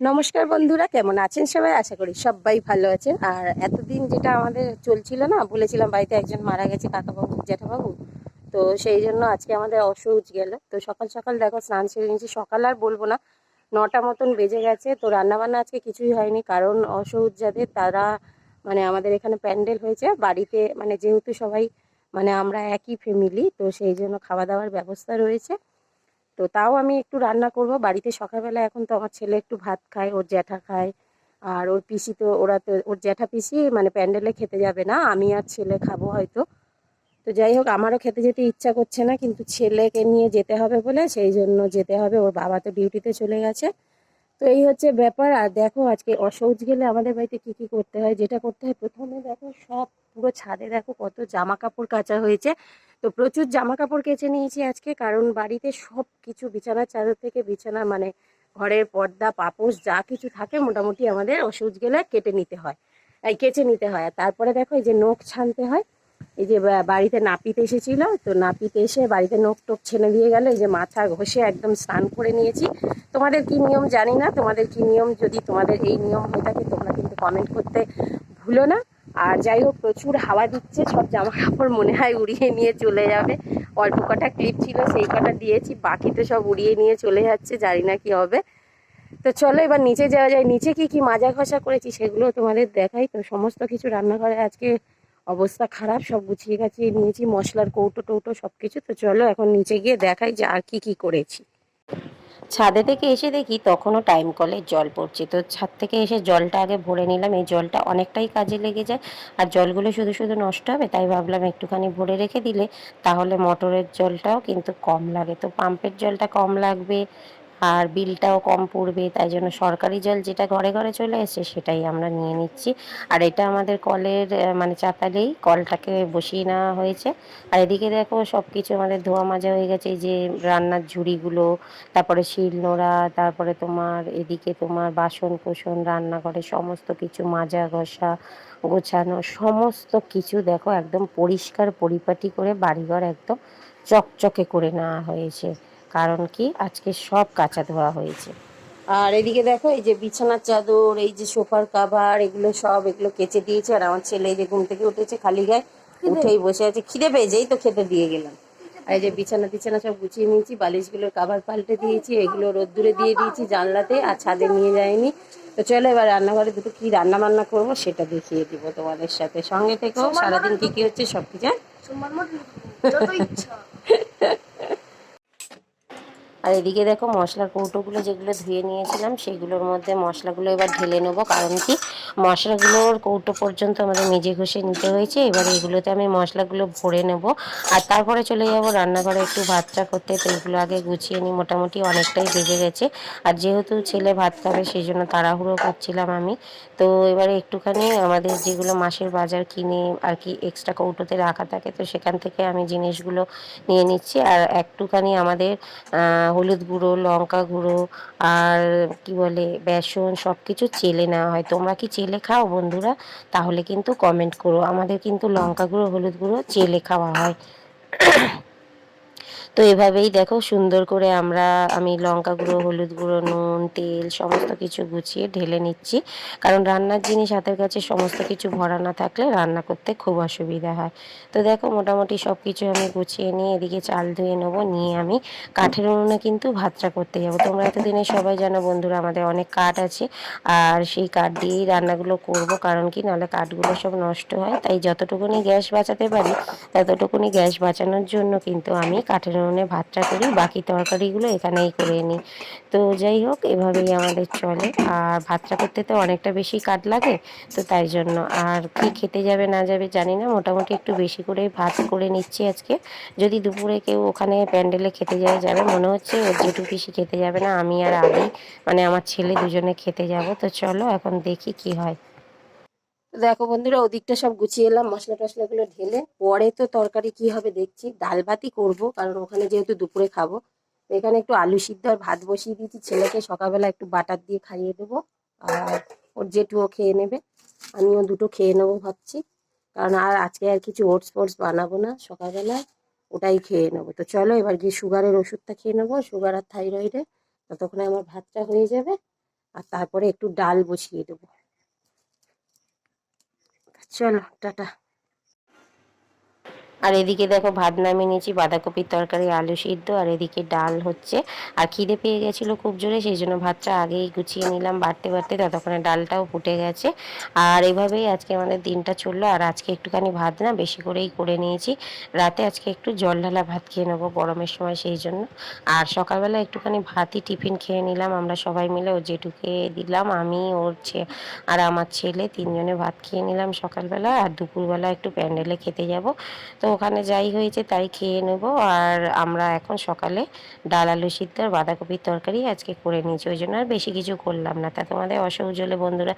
নমস্কার বন্ধুরা, কেমন আছেন সবাই? আশা করি সবাই ভালো আছেন। আর এতদিন যেটা আমাদের চলছিল না, বলেছিলাম বাড়িতে একজন মারা গেছে কাকাবাবু, জ্যাঠাবাবু। তো সেই জন্য আজকে আমাদের অসৌচ গেল। তো সকাল সকাল দেখো, স্নান সেরে নিয়েছি। সকাল আর বলব না, নটা মতন বেজে গেছে। তো রান্নাবান্না আজকে কিছুই হয়নি, কারণ অসহজ যাদের তারা মানে আমাদের এখানে প্যান্ডেল হয়েছে। বাড়িতে মানে যেহেতু সবাই মানে আমরা একই ফ্যামিলি তো সেই জন্য খাওয়া দাওয়ার ব্যবস্থা রয়েছে। তো তাও আমি একটু রান্না করব। বাড়িতে সকালবেলা এখন তো আমার ছেলে একটু ভাত খায়, ওর জ্যাঠা খায়। আর ওর পিসি তো, ওরা তো, ওর জ্যাঠা পিসি মানে প্যান্ডেলে খেতে যাবে না, আমি আর ছেলে খাব হয়তো। তো যাই হোক, আমারও খেতে যেতে ইচ্ছা করছে না, কিন্তু ছেলেকে নিয়ে যেতে হবে বলে, সেই জন্য যেতে হবে। ওর বাবা তো ডিউটিতে চলে গেছে। তো এই হচ্ছে ব্যাপার। আর দেখো, আজকে অসৌচ গেলে আমাদের বাড়িতে কি কি করতে হয়, যেটা করতে হয়, প্রথমে দেখো সব পুরো ছাদে দেখো কত জামা কাপড় কাচা হয়েছে। তো প্রচুর জামা কাপড় কেচে নিয়েছি আজকে, কারণ বাড়িতে সব কিছু বিছানার চাদর থেকে বিছানা মানে ঘরের পর্দা, পাপোশ, যা কিছু থাকে মোটামুটি আমাদের ওষুধ গেলে কেটে নিতে হয়। কেচে নিতে হয়। তারপরে দেখো এই যে নখ ছানতে হয় এই যে বাড়িতে নাপিত এসেছিল, তো নাপিত এসে বাড়িতে নখ টোক ছেনে দিয়ে গেল, এই যে মাথা ঘষে একদম স্নান করে নিয়েছি। তোমাদের কি নিয়ম জানি না, তোমাদের কি নিয়ম যদি তোমাদের এই নিয়ম হয়ে থাকে, তোমরা কিন্তু কমেন্ট করতে ভুলো না। আর যাই হোক, প্রচুর হাওয়া দিচ্ছে, সব জামা কাপড় মনে হয় উড়িয়ে নিয়ে চলে যাবে। অল্প কটা ক্লিপ ছিল, সেই কটা দিয়েছি, বাকি তো সব উড়িয়ে নিয়ে চলে যাচ্ছে, জানি না কি হবে। তো চলো এবার নিচে যাওয়া যায়, নিচে কি কি মাজা ঘষা করেছি সেগুলো তোমাদের দেখাই। তো সমস্ত কিছু রান্নাঘরে আজকে অবস্থা খারাপ, সব গুছিয়ে গাছিয়ে নিয়েছি, মশলার কৌটো টৌটো সব কিছু তো চলো এখন নিচে গিয়ে দেখাই যে আর কি কি করেছি। ছাদে থেকে এসে দেখি তখনও টাইম কলে জল পড়ছে। তো ছাদ থেকে এসে জলটা আগে ভরে নিলাম। এই জলটা অনেকটাই কাজে লেগে যায় আর জলগুলো শুধু শুধু নষ্ট হবে, তাই ভাবলাম একটুখানি ভরে রেখে দিলে তাহলে মোটরের জলটাও কিন্তু কম লাগে। তো পাম্পের জলটা কম লাগবে আর বিলটাও কম পড়বে, তাই জন্য সরকারি জল যেটা ঘরে ঘরে চলে এসছে সেটাই আমরা নিয়ে নিচ্ছি। আর এটা আমাদের কলের মানে চাতালেই কলটাকে বসিয়ে নেওয়া হয়েছে। আর এদিকে দেখো সব কিছু আমাদের ধোয়া মাজা হয়ে গেছে, এই যে রান্নার ঝুড়িগুলো, তারপরে শিল নোড়া তারপরে তোমার এদিকে তোমার বাসন কোসন রান্নাঘরে সমস্ত কিছু, মাজা ঘষা, গোছানো, সমস্ত কিছু দেখো একদম পরিষ্কার পরিপাটি করে বাড়িঘর একদম চকচকে করে নেওয়া হয়েছে। কারণ কি? আজকে সব কাঁচা ধোয়া হয়েছে। আর এদিকে দেখো এই যে বিছানার চাদর এই যে সোফার কাভার এগুলো সব এগুলো কেচে দিয়েছে। আর আমার ছেলে এই যে ঘুম থেকে উঠেছে খালি গায়ে উঠেই বসে আছে। খিদে পেয়েছেই তো খেতে দিয়ে গেলাম। আর এই যে বিছানা টিছানা সব গুছিয়ে নিয়েছি বালিশগুলোর কাভার পাল্টে দিয়েছি এগুলো রোদ্দুরে দিয়ে দিয়েছি জানলাতে আর ছাদে নিয়ে যায়নি তো চলো এবার রান্নাঘরে দুটো কি রান্না বান্না করব সেটা দেখিয়ে দিব তোমাদের সাথে। সঙ্গে থেকেও সারাদিন কি কি হচ্ছে সব কিছু হ্যাঁ? সোমবার মধ্যে যত ইচ্ছা আর এদিকে দেখো মশলার কৌটোগুলো যেগুলো ধুয়ে নিয়েছিলাম, সেগুলোর মধ্যে মশলাগুলো এবার ঢেলে নেব। কারণ কি, মশলাগুলোর কৌটো পর্যন্ত আমাদের মেজে ঘষে নিতে হয়েছে, এবার এগুলোতে আমি মশলাগুলো ভরে নেব। আর তারপরে চলে যাব রান্নাঘরে একটু ভাতটা করতে, তো এগুলো আগে গুছিয়ে নিই, মোটামুটি অনেকটাই বেজে গেছে। আর যেহেতু ছেলে ভাত খাবে সেই জন্য তাড়াহুড়ো করছিলাম আমি। তো এবারে একটুখানি আমাদের যেগুলো মাসের বাজার কিনে আর কি এক্সট্রা কৌটোতে রাখা থাকে, তো সেখান থেকে আমি জিনিসগুলো নিয়ে নিচ্ছি। আর একটুখানি আমাদের হলুদ গুঁড়ো, লঙ্কা গুঁড়ো আর কি বলে বেসন সব কিছু চেলে নেওয়া হয়। তোমরা কি চেলে খাও বন্ধুরা? তাহলে কিন্তু কমেন্ট করো। আমাদের কিন্তু লঙ্কা গুঁড়ো, হলুদ গুঁড়ো চেলে খাওয়া হয়। তো এভাবেই দেখো সুন্দর করে আমরা, আমি লঙ্কা গুঁড়ো, হলুদ গুঁড়ো, নুন, তেল সমস্ত কিছু গুছিয়ে ঢেলে নিচ্ছি। কারণ রান্নার জিনিস হাতের কাছে সমস্ত কিছু ভরা না থাকলে রান্না করতে খুব অসুবিধা হয়। তো দেখো মোটামুটি সব কিছু আমি গুছিয়ে নিয়ে এদিকে চাল ধুয়ে নেব, নিয়ে আমি কাঠের উনুনে কিন্তু ভাতটা করতে যাব। তোমরা এতদিনে সবাই জানো বন্ধুরা আমাদের অনেক কাঠ আছে, আর সেই কাঠ দিয়েই রান্নাগুলো করব। কারণ কি? নাহলে কাঠগুলো সব নষ্ট হয়। তাই যতটুকুনি গ্যাস বাঁচাতে পারি, ততটুকুনি গ্যাস বাঁচানোর জন্য কিন্তু আমি কাঠের উনুনে ভাতটা করি, বাকি তরকারিগুলো এখানেই করে নিই। তো যাই হোক, এভাবেই আমাদের চলে। আর ভাতটা করতে তো অনেকটা বেশি কাঠ লাগে, তো তাই জন্য। আর কি খেতে যাবে না যাবে জানি না, মোটামুটি একটু বেশি করেই ভাত করে নিচ্ছি আজকে। যদি দুপুরে কেউ ওখানে প্যান্ডেলে খেতে যায়, যাবে, মনে হচ্ছে ওর জেঠু পিসি খেতে যাবে না, আমি আর আদি মানে আমার ছেলে দুজনে খেতে যাব। তো চলো এখন দেখি কি হয়। দেখো বন্ধুরা, ওদিকটা সব গুছিয়ে এলাম, মশলা টশলাগুলো ঢেলে। পরে তো তরকারি কি হবে দেখছি। ডাল ভাতই করব, কারণ ওখানে যেহেতু দুপুরে খাব। এখানে একটু আলু সিদ্ধ আর ভাত বসিয়ে দিয়েছি। ছেলেকে সকালবেলা একটু বাটার দিয়ে খাইয়ে দেবো। আর ওর জেঠুও খেয়ে নেবে। আমিও দুটো খেয়ে নেব ভাবছি। কারণ আর আজকে আর কিছু ওটস ফোটস বানাবো না সকালবেলায় ওটাই খেয়ে নেব। তো চলো এবার গিয়ে সুগারের ওষুধটা খেয়ে নেব, সুগার আর থাইরয়েডে। ততক্ষণে আমার ভাতটা হয়ে যাবে। আর তারপরে একটু ডাল বসিয়ে দেবো। চলো টাটা। আর এদিকে দেখো ভাত নামিয়ে নিয়েছি, বাঁধাকপির তরকারি, আলু সিদ্ধ, আর এদিকে ডাল হচ্ছে। আর খিদে পেয়ে গেছিল খুব জোরে, সেই জন্য ভাতটা আগেই গুছিয়ে নিলাম বাড়তে বাড়তে, ততক্ষণে ডালটাও ফুটে গেছে। আর এভাবেই আজকে আমাদের দিনটা চলল, আর আজকে একটুখানি ভাত না বেশি করেই করে নিয়েছি। রাতে আজকে একটু জল ঢালা ভাত খেয়ে নেব গরমের সময় সেই জন্য। আর সকালবেলা একটুখানি ভাতই টিফিন খেয়ে নিলাম, আমরা সবাই মিলে ও জেঠুকে দিলাম, আমি, ওর ছে, আর আমার ছেলে তিনজনে ভাত খেয়ে নিলাম সকালবেলা, আর দুপুরবেলা একটু প্যান্ডেলে খেতে যাব। তো ওখানে যাই হয়েছে তাই খেয়ে নেব। আর আমরা এখন সকালে ডাল, আলু সিদ্ধ আর বাঁধাকপির তরকারি আজকে করে নিয়েছি। ওই জন্য আর বেশি কিছু করলাম না। তা তোমাদের অসহ্য হলে বন্ধুরা,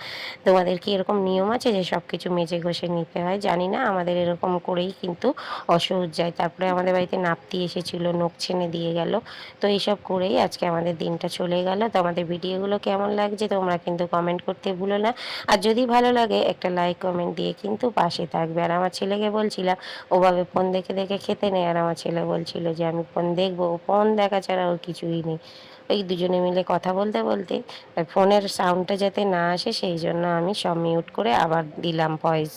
তোমাদের কি এরকম নিয়ম আছে যে সব কিছু মেজে ঘষে নিতে হয়? জানি না, আমাদের এরকম করেই কিন্তু অসহ্য যায়। তারপরে আমাদের বাড়িতে নাপতি এসেছিল, নখ ছেনে দিয়ে গেল। তো এইসব করেই আজকে আমাদের দিনটা চলে গেল। তো আমাদের ভিডিওগুলো কেমন লাগছে তোমরা কিন্তু কমেন্ট করতে ভুলো না। আর যদি ভালো লাগে, একটা লাইক কমেন্ট দিয়ে কিন্তু পাশে থাকবে। আর আমার ছেলেকে বলছিলাম ওভাবে ফোন দেখে দেখে খেতে নেই। আর আমার ছেলে বলছিল যে, আমি ফোন দেখব। ফোন দেখা ছাড়া ওর কিছুই নেই। ওই দুজনে মিলে কথা বলতে বলতে ফোনের সাউন্ডটা যাতে না আসে, সেই জন্য আমি সব মিউট করে আবার দিলাম ভয়েস